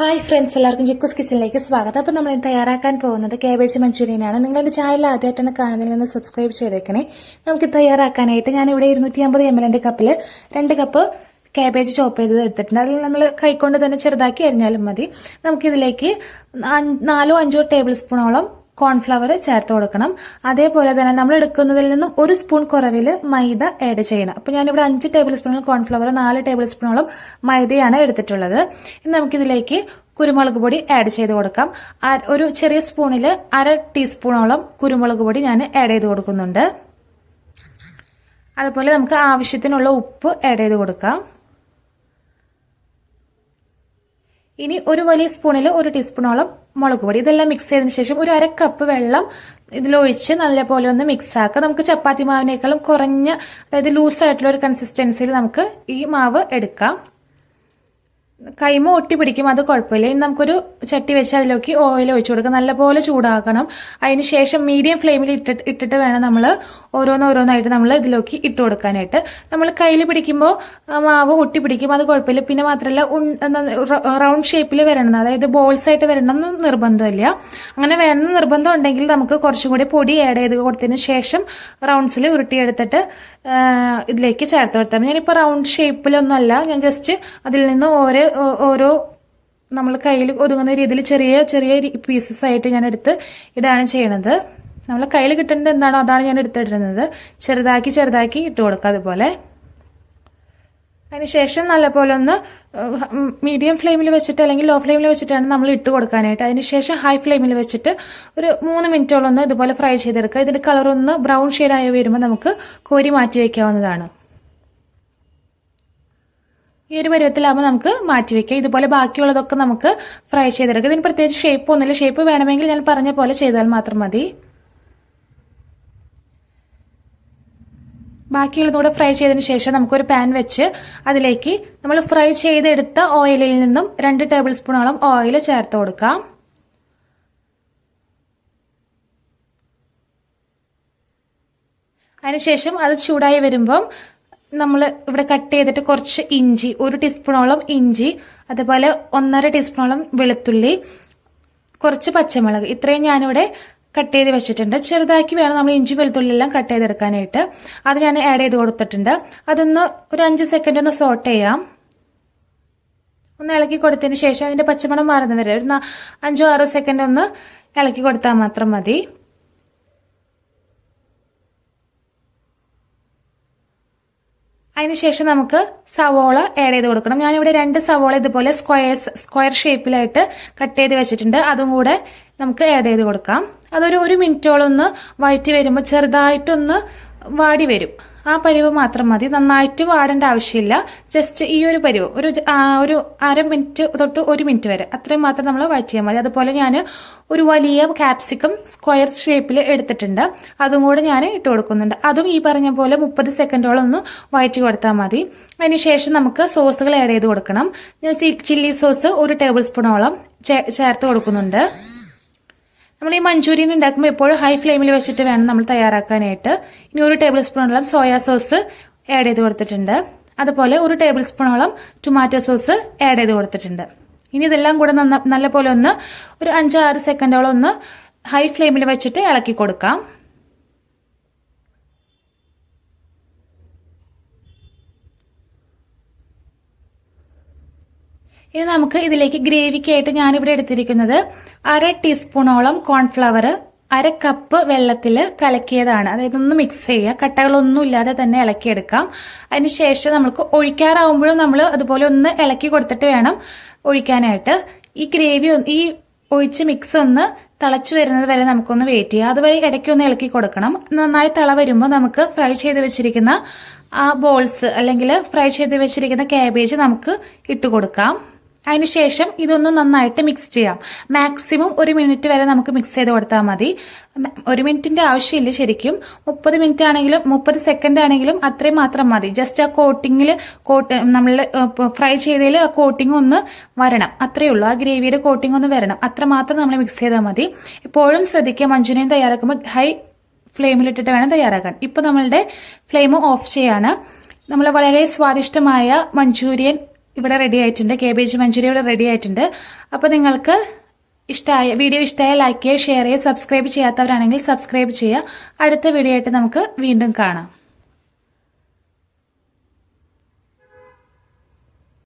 Hi friends എല്ലാവർക്കും ജിക്കോസ് കിച്ചണിലേക്ക് സ്വാഗതം. അപ്പോൾ നമ്മൾ തയ്യാറാക്കാൻ പോകുന്നത് കാബേജ് മഞ്ചൂരിയനാണ് നിങ്ങൾ എന്റെ ചാനൽ ആദ്യമായിട്ടാണ് കാണുന്നതിൽ നിന്ന് സബ്സ്ക്രൈബ് ചെയ്തേക്കണേ. നമുക്ക് തയ്യാറാക്കാനായിട്ട് ഞാനിവിടെ ഇരുന്നൂറ്റി അമ്പത് എം എല്ലിന്റെ കപ്പിൽ രണ്ട് കപ്പ് കാബേജ് ചോപ്പ് ചെയ്തത് എടുത്തിട്ടുണ്ട്. അതിൽ നമ്മൾ കൈകൊണ്ട് തന്നെ ചെറുതാക്കി അരിഞ്ഞാലും മതി. നമുക്കിതിലേക്ക് നാലോ അഞ്ചോ ടേബിൾ സ്പൂണോളം കോൺഫ്ലവർ ചേർത്ത് കൊടുക്കണം. അതേപോലെ തന്നെ നമ്മൾ എടുക്കുന്നതിൽ നിന്നും ഒരു സ്പൂൺ കുറവിൽ മൈദ ആഡ് ചെയ്യണം. അപ്പോൾ ഞാനിവിടെ അഞ്ച് ടേബിൾ സ്പൂണുകൾ കോൺഫ്ലവർ നാല് ടേബിൾ സ്പൂണോളം മൈദയാണ് എടുത്തിട്ടുള്ളത്. ഇനി നമുക്കിതിലേക്ക് കുരുമുളക് പൊടി ആഡ് ചെയ്ത് കൊടുക്കാം. ഒരു ചെറിയ സ്പൂണിൽ അര ടീസ്പൂണോളം കുരുമുളക് പൊടി ഞാൻ ആഡ് ചെയ്ത് കൊടുക്കുന്നുണ്ട്. അതുപോലെ നമുക്ക് ആവശ്യത്തിനുള്ള ഉപ്പ് ആഡ് ചെയ്ത് കൊടുക്കാം. ഇനി ഒരു വലിയ സ്പൂണിൽ ഒരു ടീസ്പൂണോളം മുളക് പൊടി ഇതെല്ലാം മിക്സ് ചെയ്തതിന് ശേഷം ഒരു അര കപ്പ് വെള്ളം ഇതിലൊഴിച്ച് നല്ലപോലെ ഒന്ന് മിക്സ് ആക്കുക നമുക്ക് ചപ്പാത്തി മാവിനേക്കാളും കുറഞ്ഞ അതായത് ലൂസായിട്ടുള്ള ഒരു കൺസിസ്റ്റൻസിയിൽ നമുക്ക് ഈ മാവ് എടുക്കാം. കൈമ ഒട്ടി പിടിക്കും അത് കുഴപ്പമില്ല. ഇനി നമുക്കൊരു ചട്ടി വെച്ച് അതിലേക്ക് ഓയിൽ ഒഴിച്ചു കൊടുക്കുക നല്ലപോലെ ചൂടാക്കണം. അതിന് ശേഷം മീഡിയം ഫ്ലെയിമിൽ ഇട്ടിട്ട് ഇട്ടിട്ട് വേണം നമ്മൾ ഓരോന്നോരോന്നായിട്ട് നമ്മൾ ഇതിലേക്ക് ഇട്ട് കൊടുക്കാനായിട്ട്. നമ്മൾ കയ്യിൽ പിടിക്കുമ്പോൾ മാവ് ഒട്ടി പിടിക്കും അത് കുഴപ്പമില്ല. പിന്നെ മാത്രമല്ല റൗണ്ട് ഷേപ്പിൽ വരണം. അതായത് ബോൾസ് ആയിട്ട് വരണം എന്ന് നിർബന്ധമില്ല. അങ്ങനെ വേണമെന്ന് നിർബന്ധം ഉണ്ടെങ്കിൽ നമുക്ക് കുറച്ചും കൂടി പൊടി ആഡ് ചെയ്ത് കൊടുത്തതിന് ശേഷം റൗണ്ട്സിൽ ഉരുട്ടിയെടുത്തിട്ട് ഇതിലേക്ക് ചേർത്ത് കൊടുത്താൽ ഞാനിപ്പോൾ റൗണ്ട് ഷേപ്പിലൊന്നുമല്ല ഞാൻ ജസ്റ്റ് അതിൽ നിന്ന് ഓരോ ഓരോ നമ്മൾ കയ്യിൽ ഒതുങ്ങുന്ന രീതിയിൽ ചെറിയ ചെറിയ പീസസ് ആയിട്ട് ഞാൻ എടുത്ത് ഇടാണ് ചെയ്യണത്. നമ്മൾ കയ്യിൽ കിട്ടേണ്ടത് എന്താണോ അതാണ് ഞാൻ എടുത്തിടുന്നത്. ചെറുതാക്കി ചെറുതാക്കി ഇട്ട് കൊടുക്കുക അതുപോലെ. അതിനുശേഷം നല്ലപോലെ ഒന്ന് മീഡിയം ഫ്ലെയിമിൽ വെച്ചിട്ട് അല്ലെങ്കിൽ ലോ ഫ്ലെയിമിൽ വെച്ചിട്ടാണ് നമ്മൾ ഇട്ട് കൊടുക്കാനായിട്ട്. അതിനുശേഷം ഹൈ ഫ്ലെയിമിൽ വെച്ചിട്ട് ഒരു മൂന്ന് മിനിറ്റോളം ഒന്ന് ഇതുപോലെ ഫ്രൈ ചെയ്തെടുക്കുക. ഇതിന്റെ കളർ ഒന്ന് ബ്രൗൺ ഷെയ്ഡായി വരുമ്പോൾ നമുക്ക് കോരി മാറ്റി വയ്ക്കാവുന്നതാണ് ഈ ഒരു പരുവത്തിലാകുമ്പോൾ നമുക്ക് മാറ്റി വെക്കാം. ഇതുപോലെ ബാക്കിയുള്ളതൊക്കെ നമുക്ക് ഫ്രൈ ചെയ്തെടുക്കാം. ഇതിന് പ്രത്യേകിച്ച് ഷേപ്പ് ഒന്നുമില്ല. ഷേപ്പ് വേണമെങ്കിൽ ഞാൻ പറഞ്ഞ പോലെ ചെയ്താൽ മാത്രം മതി. ബാക്കിയുള്ളതും കൂടെ ഫ്രൈ ചെയ്തതിന് ശേഷം നമുക്കൊരു പാൻ വെച്ച് അതിലേക്ക് നമ്മൾ ഫ്രൈ ചെയ്തെടുത്ത ഓയിലിൽ നിന്നും രണ്ട് ടേബിൾ സ്പൂണോളം ഓയിൽ ചേർത്ത് കൊടുക്കാം. അതിനുശേഷം അത് ചൂടായി വരുമ്പം നമ്മൾ ഇവിടെ കട്ട് ചെയ്തിട്ട് കുറച്ച് ഇഞ്ചി ഒരു ടീസ്പൂണോളം ഇഞ്ചി അതുപോലെ ഒന്നര ടീസ്പൂണോളം വെളുത്തുള്ളി കുറച്ച് പച്ചമുളക്. ഇത്രയും ഞാനിവിടെ കട്ട് ചെയ്ത് വെച്ചിട്ടുണ്ട്. ചെറുതാക്കി വേണം നമ്മൾ ഇഞ്ചി വെളുത്തുള്ളി എല്ലാം കട്ട് ചെയ്തെടുക്കാനായിട്ട്. അത് ഞാൻ ആഡ് ചെയ്ത് കൊടുത്തിട്ടുണ്ട്. അതൊന്ന് ഒരു അഞ്ച് സെക്കൻഡ് ഒന്ന് സോട്ട് ചെയ്യാം. ഒന്ന് ഇളക്കി കൊടുത്തതിന് ശേഷം അതിന്റെ പച്ചമണം മാറുന്ന വരെ ഒരു അഞ്ചോ ആറോ സെക്കൻഡ് ഒന്ന് ഇളക്കി കൊടുത്താൽ മാത്രം മതി. അതിനുശേഷം നമുക്ക് സവോള ആഡ് ചെയ്ത് കൊടുക്കണം. ഞാനിവിടെ രണ്ട് സവോള ഇതുപോലെ സ്ക്വയർസ് സ്ക്വയർ ഷേപ്പിലായിട്ട് കട്ട് ചെയ്ത് വെച്ചിട്ടുണ്ട്. അതും കൂടെ നമുക്ക് ആഡ് ചെയ്ത് കൊടുക്കാം. അതൊരു ഒരു മിനിറ്റോളം ഒന്ന് വഴറ്റി വരുമ്പോൾ ചെറുതായിട്ടൊന്ന് വാടി വരും. ആ പരിവ് മാത്രം മതി. നന്നായിട്ട് വാടേണ്ട ആവശ്യമില്ല. ജസ്റ്റ് ഈ ഒരു പരിവ് ഒരു ഒരു അര മിനിറ്റ് തൊട്ട് ഒരു മിനിറ്റ് വരെ അത്രയും മാത്രം നമ്മൾ വഴറ്റിയാൽ മതി. അതുപോലെ ഞാൻ ഒരു വലിയ ക്യാപ്സിക്കം സ്ക്വയർ ഷേപ്പിൽ എടുത്തിട്ടുണ്ട്. അതും കൂടെ ഞാൻ ഇട്ട് കൊടുക്കുന്നുണ്ട്. അതും ഈ പറഞ്ഞ പോലെ മുപ്പത് സെക്കൻഡോളം ഒന്ന് വഴറ്റി കൊടുത്താൽ മതി. അതിനുശേഷം നമുക്ക് സോസുകൾ ആഡ് ചെയ്ത് കൊടുക്കണം. ഞാൻ ചില്ലി സോസ് ഒരു ടേബിൾ സ്പൂണോളം ചേർത്ത് കൊടുക്കുന്നുണ്ട്. നമ്മൾ ഈ മഞ്ചൂരിയൻ ഉണ്ടാക്കുമ്പോൾ എപ്പോഴും ഹൈ ഫ്ലെയിമിൽ വെച്ചിട്ട് വേണം നമ്മൾ തയ്യാറാക്കാനായിട്ട്. ഇനി ഒരു ടേബിൾ സ്പൂണോളം സോയാ സോസ് ആഡ് ചെയ്ത് കൊടുത്തിട്ടുണ്ട്. അതുപോലെ ഒരു ടേബിൾ സ്പൂണോളം ടൊമാറ്റോ സോസ് ആഡ് ചെയ്ത് കൊടുത്തിട്ടുണ്ട്. ഇനി ഇതെല്ലാം കൂടെ നന്ന നല്ലപോലെ ഒന്ന് ഒരു അഞ്ചാറ് സെക്കൻഡോളം ഒന്ന് ഹൈ ഫ്ലെയിമിൽ വെച്ചിട്ട് ഇളക്കി കൊടുക്കാം. ഇനി നമുക്ക് ഇതിലേക്ക് ഗ്രേവിക്കായിട്ട് ഞാനിവിടെ എടുത്തിരിക്കുന്നത് അര ടീസ്പൂണോളം കോൺഫ്ലവർ അര കപ്പ് വെള്ളത്തിൽ കലക്കിയതാണ്. അതായത് ഒന്ന് മിക്സ് ചെയ്യുക. കട്ടകളൊന്നും ഇല്ലാതെ തന്നെ ഇളക്കിയെടുക്കാം. അതിനുശേഷം നമുക്ക് ഒഴിക്കാറാവുമ്പോഴും നമ്മൾ അതുപോലെ ഒന്ന് ഇളക്കി കൊടുത്തിട്ട് വേണം ഒഴിക്കാനായിട്ട്. ഈ ഗ്രേവി ഈ ഒഴിച്ച് മിക്സ് ഒന്ന് തിളച്ചു വരുന്നത് വരെ നമുക്കൊന്ന് വെയിറ്റ് ചെയ്യാം അതുവരെ ഇടയ്ക്ക് ഒന്ന് ഇളക്കി കൊടുക്കണം. നന്നായി തിള വരുമ്പോൾ നമുക്ക് ഫ്രൈ ചെയ്ത് വെച്ചിരിക്കുന്ന ആ ബോൾസ് അല്ലെങ്കിൽ ഫ്രൈ ചെയ്ത് വെച്ചിരിക്കുന്ന ക്യാബേജ് നമുക്ക് ഇട്ട് കൊടുക്കാം. അതിനുശേഷം ഇതൊന്ന് നന്നായിട്ട് മിക്സ് ചെയ്യാം. മാക്സിമം ഒരു മിനിറ്റ് വരെ നമുക്ക് മിക്സ് ചെയ്ത് കൊടുത്താൽ മതി. ഒരു മിനിറ്റിന്റെ ആവശ്യമില്ല ശരിക്കും. മുപ്പത് മിനിറ്റ് ആണെങ്കിലും മുപ്പത് സെക്കൻഡ് ആണെങ്കിലും അത്രയും മാത്രം മതി. ജസ്റ്റ് ആ കോട്ടിങ്ങിൽ കോട്ട് നമ്മൾ ഫ്രൈ ചെയ്തതിൽ ആ കോട്ടിംഗ് ഒന്ന് വരണം. അത്രയേ ഉള്ളൂ. ആ ഗ്രേവിയുടെ കോട്ടിംഗ് ഒന്ന് വരണം. അത്ര മാത്രം നമ്മൾ മിക്സ് ചെയ്താൽ മതി. ഇപ്പോഴും ശ്രദ്ധിക്കുക മഞ്ജുനയും തയ്യാറാക്കുമ്പോൾ ഹൈ ഫ്ലെയിമിലിട്ടിട്ട് വേണം തയ്യാറാക്കാൻ. ഇപ്പോൾ നമ്മളുടെ ഫ്ലെയിം ഓഫ് ചെയ്യാണ്. നമ്മൾ വളരെ സ്വാദിഷ്ടമായ മഞ്ചൂരിയൻ ഇവിടെ റെഡി ആയിട്ടുണ്ട്. കേബേജ് മഞ്ചൂരി ഇവിടെ റെഡി ആയിട്ടുണ്ട്. അപ്പോൾ നിങ്ങൾക്ക് ഇഷ്ടമായ വീഡിയോ ഇഷ്ടമായ ലൈക്ക് ചെയ്യുക ഷെയർ ചെയ്യുക സബ്സ്ക്രൈബ് ചെയ്യാത്തവരാണെങ്കിൽ സബ്സ്ക്രൈബ് ചെയ്യുക. അടുത്ത വീഡിയോ ആയിട്ട് നമുക്ക് വീണ്ടും കാണാം.